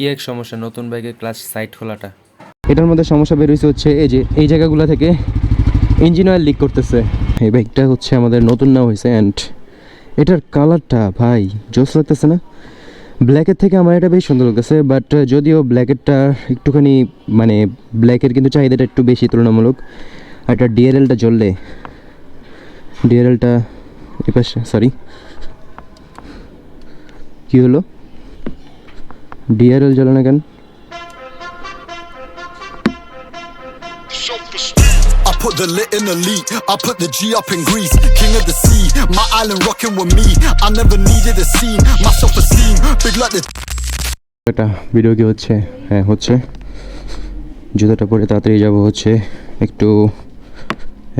কি এক সমস্যা নতুন বাইকের ক্লাচ সাইড খোলাটা? এটার মধ্যে সমস্যা বের হয়েছে হচ্ছে এই যে, এই জায়গাগুলো থেকে ইঞ্জিন অয়েল লিক করতেছে। এই বাইকটা হচ্ছে আমাদের নতুন না হয়েছে অ্যান্ড এটার কালারটা ভাই, জোস লাগতেছে না? ব্ল্যাকের থেকে আমার এটা বেশ সুন্দর লাগতেছে বাট যদিও ব্ল্যাকেরটা একটুখানি মানে ব্ল্যাকের কিন্তু চাহিদাটা একটু বেশি তুলনামূলক, আর এটা ডিআরএলটা জ্বললে ডিআরএলটা এপাশে সরি কী হলো? ডিআরএল জ্বলে না কেন put the lit in elite, I put the G up in Greece, king of the sea, my island rocking with me. I never needed a scene, my self esteem, big like the এটা video কি হচ্ছে হ্যাঁ হচ্ছে জুতোটা পরে তাড়াতাড়ি যাব হচ্ছে একটু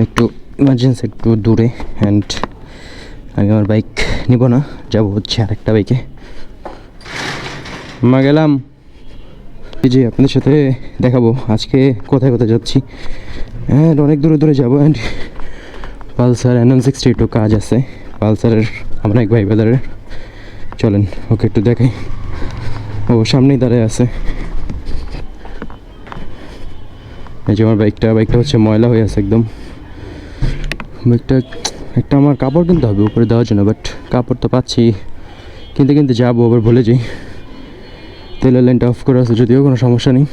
একটু ইমার্জেন্সি একটু দূরে অ্যান্ড আমি আমার বাইক নিব না যাব হচ্ছে আরেকটা বাইকে মা গেলাম। এই যে আপনাদের সাথে দেখাবো, আজকে কোথায় কোথায় যাচ্ছি। হ্যাঁ অনেক দূরে দূরে যাব। And Pulsar N one sixty একটু কাজ আছে। পালসারের আমার এক ভাই বাজারের চলেন, ওকে একটু দেখাই। ও সামনেই দাঁড়ায় আছে। এই যে আমার বাইকটা বাইকটা হচ্ছে ময়লা হয়ে আছে একদম। বাইকটা, একটা আমার কাপড় কিনতে হবে, উপরে দেওয়ার জন্য বাট কাপড় তো পাচ্ছি। কিনতে কিনতে যাব, আবার ভুলে যাই। তেলের লাইনটা অফ করে আছে যদিও কোনো সমস্যা নেই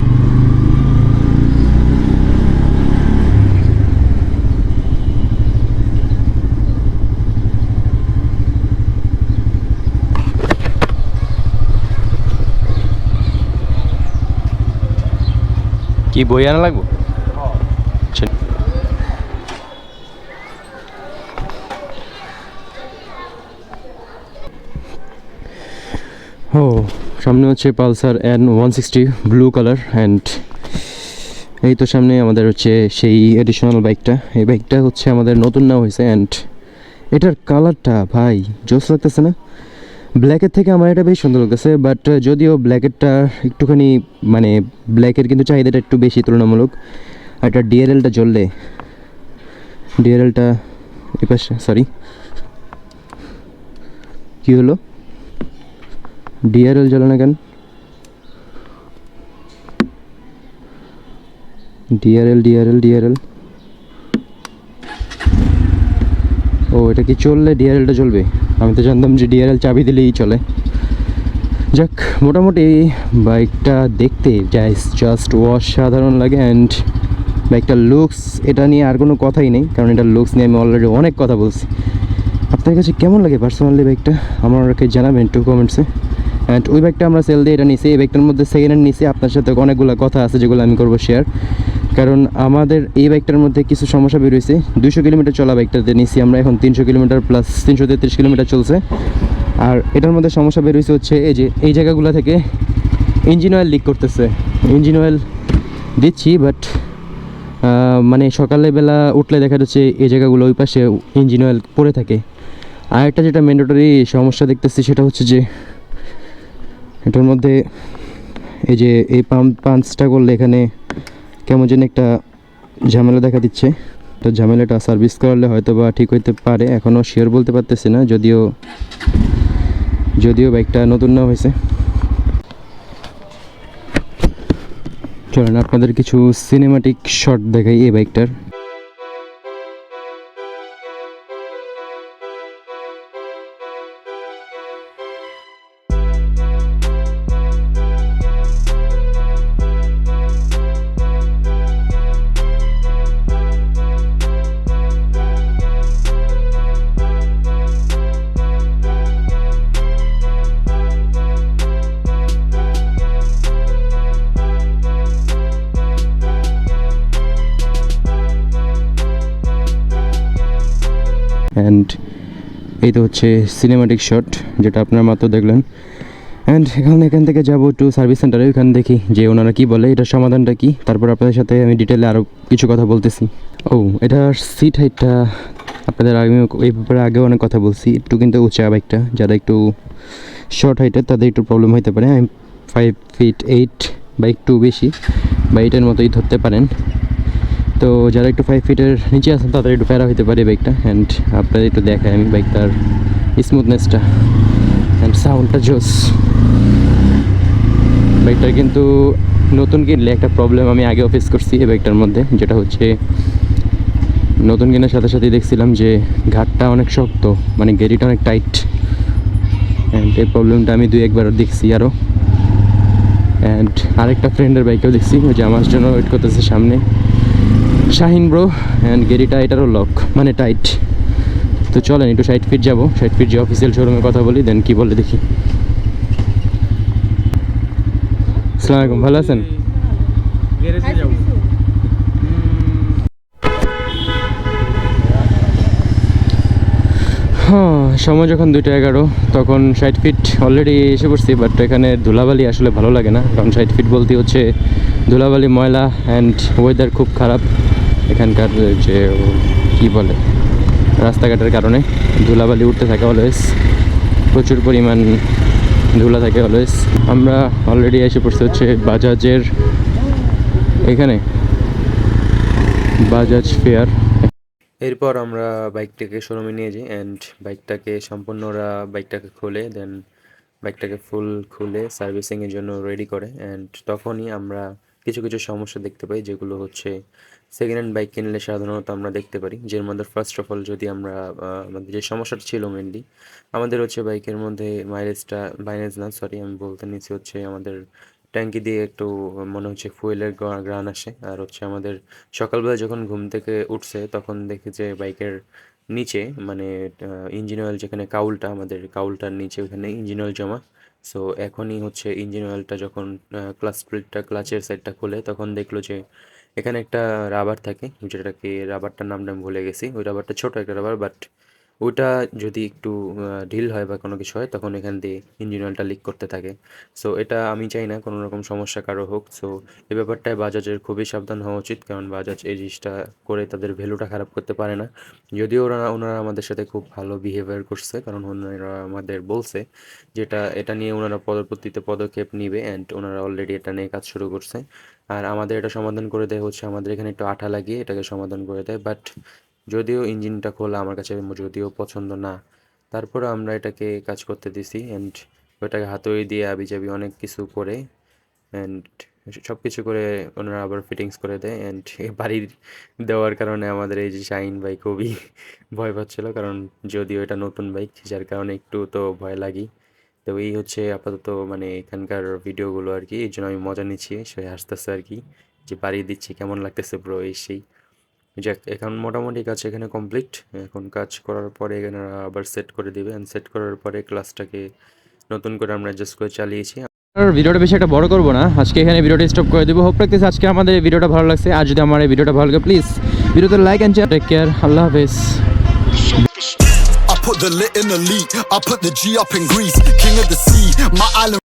কি বই আনা লাগবো। ও সামনে হচ্ছে Pulsar N one sixty blue colour and এই তো সামনে আমাদের হচ্ছে সেই এডিশনাল বাইকটা এই বাইকটা হচ্ছে আমাদের নতুন নাও হয়েছে অ্যান্ড এটার কালারটা ভাই, জোস লাগতেছে না? ব্ল্যাকের থেকে আমার এটা বেশ সুন্দর লাগতেছে বাট যদিও ব্ল্যাকেরটা একটুখানি মানে ব্ল্যাকের কিন্তু চাহিদাটা একটু বেশি তুলনামূলক, আর এটা ডিআরএলটা জ্বললে ডিআরএলটা এপাশে সরি কী হলো? ডিআরএল জ্বলে না কেন? DRL DRL DRL. ও, এটা কি চললে ডিআরএলটা চলবে? আমি তো জানতাম যে ডিআরএল চাবি দিলেই চলে। যাক, মোটামুটি বাইকটা দেখতে জাস্ট অসাধারণ লাগে অ্যান্ড বাইকটার লুকস এটা নিয়ে আর কোনো কথাই নেই, কারণ এটা লুকস নিয়ে আমি অলরেডি অনেক কথা বলছি। আপনার কাছে কেমন লাগে পার্সোনালি বাইকটা? আমাকে জানাবেন টু কমেন্টসে অ্যান্ড ওই বাইকটা আমরা সেল দিয়ে এটা নিছি। এই বাইকটার মধ্যে সেকেন্ড হ্যান্ড নিছি। আপনার সাথে অনেকগুলো কথা আছে যেগুলো আমি করব শেয়ার কারণ আমাদের এই বাইকটার মধ্যে কিছু সমস্যা বের হয়েছে। দুশো কিলোমিটার চলা বাইকটাতে নিছি আমরা। এখন তিনশো কিলোমিটার প্লাস তিনশো তেত্রিশ কিলোমিটার চলছে। আর এটার মধ্যে সমস্যা বের হয়েছে হচ্ছে এই যে, এই জায়গাগুলো থেকে ইঞ্জিন অয়েল লিক করতেছে। ইঞ্জিন অয়েল দিচ্ছি বাট মানে সকালে বেলা উঠলে দেখা যাচ্ছে এই জায়গাগুলো ওই পাশে ইঞ্জিন অয়েল পড়ে থাকে। আর একটা যেটা ম্যান্ডেটরি সমস্যা দেখতেছি সেটা হচ্ছে যে এটার মধ্যে এই যে এই পাম্প পাঞ্চটা করলে এখানে কেমন যেন একটা ঝামেলা দেখা দিচ্ছে। তো ঝামেলাটা সার্ভিস করালে হয়তো বা ঠিক হইতে পারে। এখনও শিওর বলতে পারতেছি না, যদিও যদিও বাইকটা নতুন না হয়েছে। চলেন আপনাদের কিছু সিনেমাটিক শট দেখাই এই বাইকটার। অ্যান্ড এই তো হচ্ছে সিনেমাটিক শট যেটা আপনার মাত্র দেখলেন। অ্যান্ড এখন এখান থেকে যাব একটু সার্ভিস সেন্টারে ওইখানে দেখি যে ওনারা কি বলে, এটার সমাধানটা কি। তারপর আপনাদের সাথে আমি ডিটেলে আরও কিছু কথা বলতেছি। ও এটার সিট হাইটটা আপনাদের আগে, এই ব্যাপারে আগেও অনেক কথা বলছি। একটু কিন্তু উঁচা বাইকটা যারা একটু শর্ট হাইটের তাদের একটু প্রবলেম হতে পারে। আমি ফাইভ ফিট এইট বা একটু বেশি, বা এইটার মতোই ধরতে পারেন। তো যারা একটু ফাইভ ফিটের নিচে আছেন, তাদের একটু প্যারা হতে পারে বাইকটা অ্যান্ড আপনাদের একটু দেখায় আমি বাইকটার স্মুথনেসটা অ্যান্ড সাউন্ডটা জোস। বাইকটার কিন্তু নতুন কিনলে একটা প্রবলেম আমি আগেও ফেস করছি এই বাইকটার মধ্যে, যেটা হচ্ছে নতুন কেনার সাথে সাথেই দেখছিলাম যে ঘাটটা অনেক শক্ত মানে গেরিটা অনেক টাইট অ্যান্ড এই প্রবলেমটা আমি দুই একবার দেখছি আরও অ্যান্ড আরেকটা ফ্রেন্ডের বাইকেও দেখছি যে আমার জন্য ওয়েট করতেছে সামনে। শাহিন ব্রো অ্যান্ড গেরিটা এটারও লক মানে টাইট তো চলেন, একটু সাইড ফিট যাব। সাইড ফিট যে অফিসিয়াল শোরুমে কথা বলি দেন কি বলে দেখি। আসসালামু আলাইকুম, ভালো আছেন গ্যারেজে যাব হ্যাঁ সময় যখন দুইটা এগারো, তখন ষাট ফিট অলরেডি এসে পড়ছি বাট এখানে ধুলাবালি আসলে ভালো লাগে না, কারণ ষাট ফিট বলতে হচ্ছে ধুলাবালি, ময়লা অ্যান্ড ওয়েদার খুব খারাপ। এখানকার যে, কি বলে, রাস্তাঘাটের কারণে ধুলাবালি উঠতে থাকে অলওয়েজ প্রচুর পরিমাণ ধুলা থাকে অলওয়েজ আমরা অলরেডি এসে পড়ছি হচ্ছে বাজাজের এখানে, বাজাজ ফেয়ার। এরপর আমরা বাইকটাকে শোরুমে নিয়ে যাই অ্যান্ড বাইকটাকে সম্পূর্ণ ওরা বাইকটাকে খুলে দেন বাইকটাকে ফুল খুলে সার্ভিসিংয়ের জন্য রেডি করে অ্যান্ড তখনই আমরা কিছু কিছু সমস্যা দেখতে পাই যেগুলো হচ্ছে সেকেন্ড হ্যান্ড বাইক কিনলে সাধারণত আমরা দেখতে পারি যের মধ্যে ফার্স্ট অফ অল যদি আমরা আমাদের যে সমস্যাটা ছিল মেনলি আমাদের হচ্ছে বাইকের মধ্যে মাইলেজটা মাইলেজ না সরি আমি বলতে নিচ্ছি হচ্ছে আমাদের ট্যাঙ্কি দিয়ে একটু, মনে হচ্ছে ফুয়েলের গ্রান আসে। আর হচ্ছে আমাদের সকালবেলা যখন ঘুম থেকে উঠছে, তখন দেখি যে বাইকের নিচে মানে ইঞ্জিন অয়েল যেখানে কাউলটা, আমাদের কাউলটার নিচে ওখানে ইঞ্জিন অয়েল জমা। সো এখনই হচ্ছে ইঞ্জিন অয়েলটা যখন ক্লাস প্লেটটা ক্লাচের সাইডটা খুলে, তখন দেখল যে এখানে একটা রাবার থাকে, যেটাকে রাবারটার নামটা আমি ভুলে গেছি। ওই রাবারটা ছোটো একটা রাবার বাট ওটা যদি একটু ঢিল হয় বা কোনো কিছু হয়, তখন এখান দিয়ে ইঞ্জিন অয়েলটা লিক করতে থাকে। সো এটা আমি চাই না কোনো রকম সমস্যা কারও হোক। সো এ ব্যাপারটায় বাজাজের খুবই সাবধান হওয়া উচিত, কারণ বাজাজ এই জিনিসটা করে তাদের ভ্যালুটা খারাপ করতে পারে না। যদিও ওরা, ওনারা আমাদের সাথে খুব ভালো বিহেভিয়ার করছে, কারণ ওনারা আমাদের বলছে যেটা, এটা নিয়ে ওনারা পরবর্তীতে পদক্ষেপ নিবে অ্যান্ড ওনারা অলরেডি এটা নিয়ে কাজ শুরু করছে। আর আমাদের এটা সমাধান করে দেয় হচ্ছে, আমাদের এখানে একটু আঠা লাগিয়ে এটাকে সমাধান করে দেয়। বাট যদিও ইঞ্জিনটা খোলা আমার কাছে যদিও পছন্দ না তারপরে আমরা এটাকে কাজ করতে দিছি অ্যান্ড ওটাকে হাতুড়ি দিয়ে আবিজাবি অনেক কিছু করে অ্যান্ড সব কিছু করে ওনারা আবার ফিটিংস করে দেয় অ্যান্ড বাড়ির দেওয়ার কারণে আমাদের এই যে শাইন বাইক খুবই ভয় পাচ্ছিল, কারণ যদিও এটা নতুন বাইক যার কারণে একটু তো ভয় লাগি। তো এই হচ্ছে আপাতত মানে এখানকার ভিডিওগুলো আর কি, এই জন্য আমি মজা নিচ্ছি, সে হাসতেছে আর কি, যে বাড়ি দিচ্ছি, কেমন লাগতেছে ব্রো এই সেই। যাক এখন মোটামুটি কাজ এখানে কমপ্লিট এখন কাজ করার পরে এখানে আবার সেট করে দিবে অ্যান্ড সেট করার পরে ক্লাসটাকে নতুন করে আমরা অ্যাডজাস্ট করে চালিয়েছি আর ভিডিওটা বেশি একটা বড় করব না আজকে এখানে ভিডিওটা স্টপ করে দেবো হোপ রাখতেছি আজকে আমাদের এই ভিডিওটা ভালো লাগছে আর যদি আমার এই ভিডিওটা ভালো লাগে প্লিজ ভিডিওতে লাইক অ্যান্ড টেক কেয়ার আল্লাহ হাফেজ I put the lit in the lead. I put the G up in Greece. King of the sea. My island.